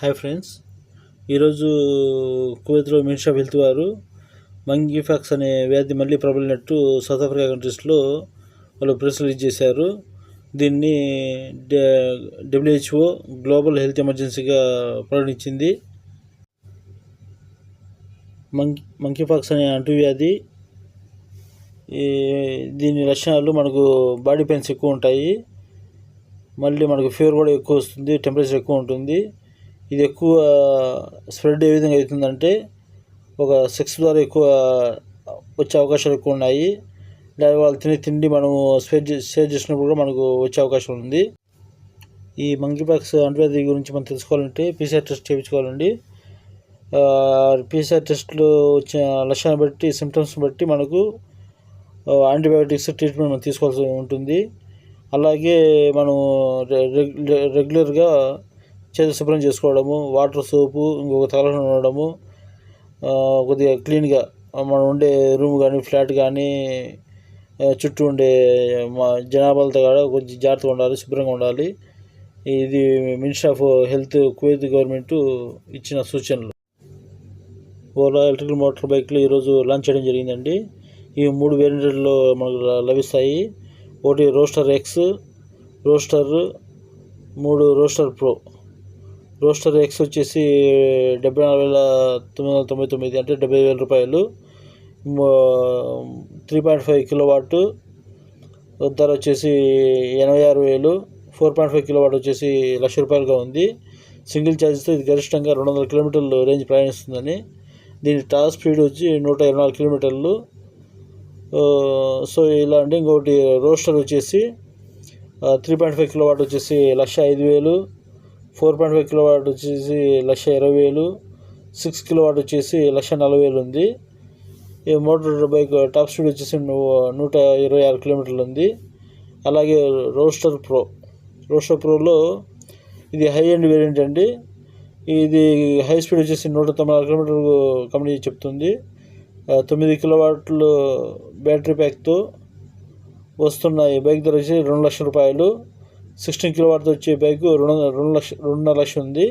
Hi friends. ఈరోజు కువైత్లో minister of health వారు మంగీఫాక్స్ అనే వ్యాధి మళ్ళీ ప్రబలినట్టు సౌత్ ఆఫ్రికా కంట్రీస్లో వాళ్ళు ప్రెస్ రిలీజ్ చేశారు. దీన్ని డబ్ల్యూహెచ్ఓ గ్లోబల్ హెల్త్ ఎమర్జెన్సీగా ప్రకటించింది. మంకీ మంకీఫాక్స్ అనే అంటువ్యాధి ఈ దీని లక్షణాలు మనకు బాడీ పెయిన్స్ ఎక్కువ ఉంటాయి. మళ్ళీ మనకు ఫీవర్ కూడా ఎక్కువ వస్తుంది టెంపరేచర్ ఎక్కువ ఉంటుంది. ఇది ఎక్కువ స్ప్రెడ్ ఏ విధంగా అవుతుందంటే ఒక సెక్స్ ద్వారా ఎక్కువ వచ్చే అవకాశాలు ఎక్కువ ఉన్నాయి. లేదా వాళ్ళు తినే తిండి మనము షేర్ షేర్ చేసినప్పుడు కూడా మనకు వచ్చే అవకాశం ఉంది. ఈ మంకీ పాక్స్ అంటువ్యాధి గురించి మనం తెలుసుకోవాలంటే పీసీఆర్ టెస్ట్ చేయించుకోవాలండి. పీసీఆర్ టెస్ట్లో వచ్చిన లక్షణాన్ని బట్టి సిమ్టమ్స్ని బట్టి మనకు యాంటీబయాటిక్స్ ట్రీట్మెంట్ మనం తీసుకోవాల్సి ఉంటుంది. అలాగే మనం రెగ్యులర్గా చేతి శుభ్రం చేసుకోవడము వాటర్ సోపు ఇంకొక తలహం ఉండడము కొద్దిగా క్లీన్గా మనం ఉండే రూమ్ కానీ ఫ్లాట్ కానీ చుట్టూ ఉండే మా జనాభాలతో కూడా కొంచెం జాగ్రత్తగా ఉండాలి శుభ్రంగా ఉండాలి. ఇది minister of health Kuwait government ఇచ్చిన సూచనలు. ఓలా ఎలక్ట్రికల్ మోటార్ బైక్లు ఈరోజు లాంచ్ చేయడం జరిగిందండి. ఈ మూడు వేరియంట్లో మనకు లభిస్తాయి. ఒకటి రోస్టర్ ఎక్స్ రోస్టర్ మూడు రోస్టర్ ప్రో. రోస్టర్ ఎక్స్ వచ్చేసి డెబ్బై నాలుగు వేల తొమ్మిది వందల తొంభై తొమ్మిది అంటే డెబ్బై వేల రూపాయలు. Three point five kilowatt ధర వచ్చేసి ఎనభై ఆరు వేలు. Four point five kilowatt వచ్చేసి లక్ష రూపాయలుగా ఉంది. సింగిల్ ఛార్జ్తో ఇది గరిష్టంగా రెండు వందల కిలోమీటర్లు రేంజ్ ప్రయాణిస్తుందని. దీని టాప్ స్పీడ్ వచ్చి నూట ఇరవై నాలుగు కిలోమీటర్లు. సో ఇలా అంటే ఇంకొకటి రోస్టర్ వచ్చేసి three point five kilowatt వచ్చేసి లక్ష ఐదు వేలు. Four point five kilowatt వచ్చేసి లక్ష ఇరవై వేలు సిక్స్ కిలో వాట్ వచ్చేసి లక్ష నలభై వేలు ఉంది. ఈ మోటార్ బైక్ టాప్ స్పీడ్ వచ్చేసి నూట ఇరవై ఆరు కిలోమీటర్లు ఉంది. అలాగే రోస్టర్ ప్రో రోస్టర్ ప్రోలో ఇది హై ఎండ్ వేరియంట్ అండి. ఇది హై స్పీడ్ వచ్చేసి నూట తొంభై ఆరు కిలోమీటర్లు కంపెనీ చెప్తుంది. తొమ్మిది కిలోవాట్లు బ్యాటరీ ప్యాక్తో వస్తున్న ఈ బైక్ ధర వచ్చి రెండు లక్షల రూపాయలు. సిక్స్టీన్ కిలోవాట్తో వచ్చే బైక్ రెండు రెండు లక్ష రెండున్నర లక్షలు ఉంది.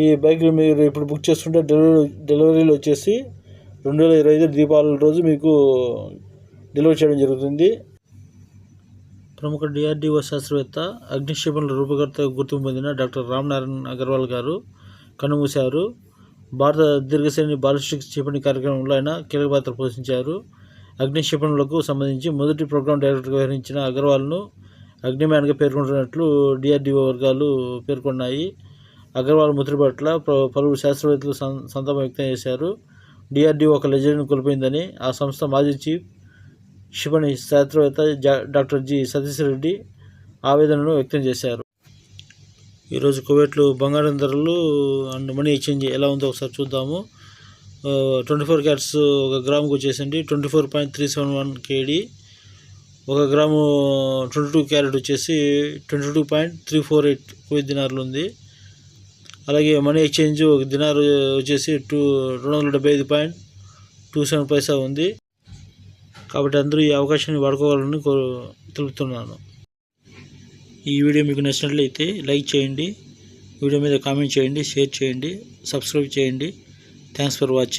ఈ బైక్లు మీరు ఇప్పుడు బుక్ చేసుకుంటే డెలివరీ డెలివరీలు వచ్చేసి రెండు వేల ఇరవై ఐదు దీపావళి రోజు మీకు డెలివరీ చేయడం జరుగుతుంది. ప్రముఖ డిఆర్డిఓ శాస్త్రవేత్త అగ్నిక్షేపణల రూపకర్త గుర్తింపు పొందిన డాక్టర్ రామ్నారాయణ్ అగర్వాల్ గారు కన్నుమూశారు భారత దీర్ఘశ్రేణి బాలిస్టిక్ క్షిపణి కార్యక్రమంలో ఆయన కీలక పాత్ర పోషించారు. అగ్నిక్షేపణలకు సంబంధించి మొదటి ప్రోగ్రామ్ డైరెక్టర్గా వ్యవహరించిన అగర్వాల్ను అగ్నిమ్యాన్గా పేర్కొంటున్నట్లు డిఆర్డీఓ వర్గాలు పేర్కొన్నాయి. అగర్వాల్ మృతి పట్ల పలువురు శాస్త్రవేత్తలు సంతాపం వ్యక్తం చేశారు. డిఆర్డీఓ ఒక లెజెండ్ను కోల్పోయిందని ఆ సంస్థ మాజీ చీఫ్ క్షిపణి శాస్త్రవేత్త డాక్టర్ జి సతీష్ రెడ్డి ఆవేదనను వ్యక్తం చేశారు. ఈరోజు కువైట్లో బంగారం ధరలు అండ్ మనీ ఎక్స్చేంజ్ ఎలా ఉందో ఒకసారి చూద్దాము. ట్వంటీ ఫోర్ క్యారెట్స్ ఒక గ్రాముకి వచ్చేసండి twenty four point three seven one KD. ఒక గ్రాము ట్వంటీ టూ క్యారెట్ వచ్చేసి twenty two point three four eight Kuwait దినార్లు ఉంది. అలాగే మనీ ఎక్స్చేంజ్ ఒక దినారు వచ్చేసి టూ రెండు వందల డెబ్బై ఐదు పాయింట్ టూ సెవెన్ పైసా ఉంది. కాబట్టి అందరూ ఈ అవకాశాన్ని వాడుకోవాలని తెలుపుతున్నాను. ఈ వీడియో మీకు నచ్చినట్లయితే లైక్ చేయండి వీడియో మీద కామెంట్ చేయండి షేర్ చేయండి సబ్స్క్రైబ్ చేయండి. Thanks for watching.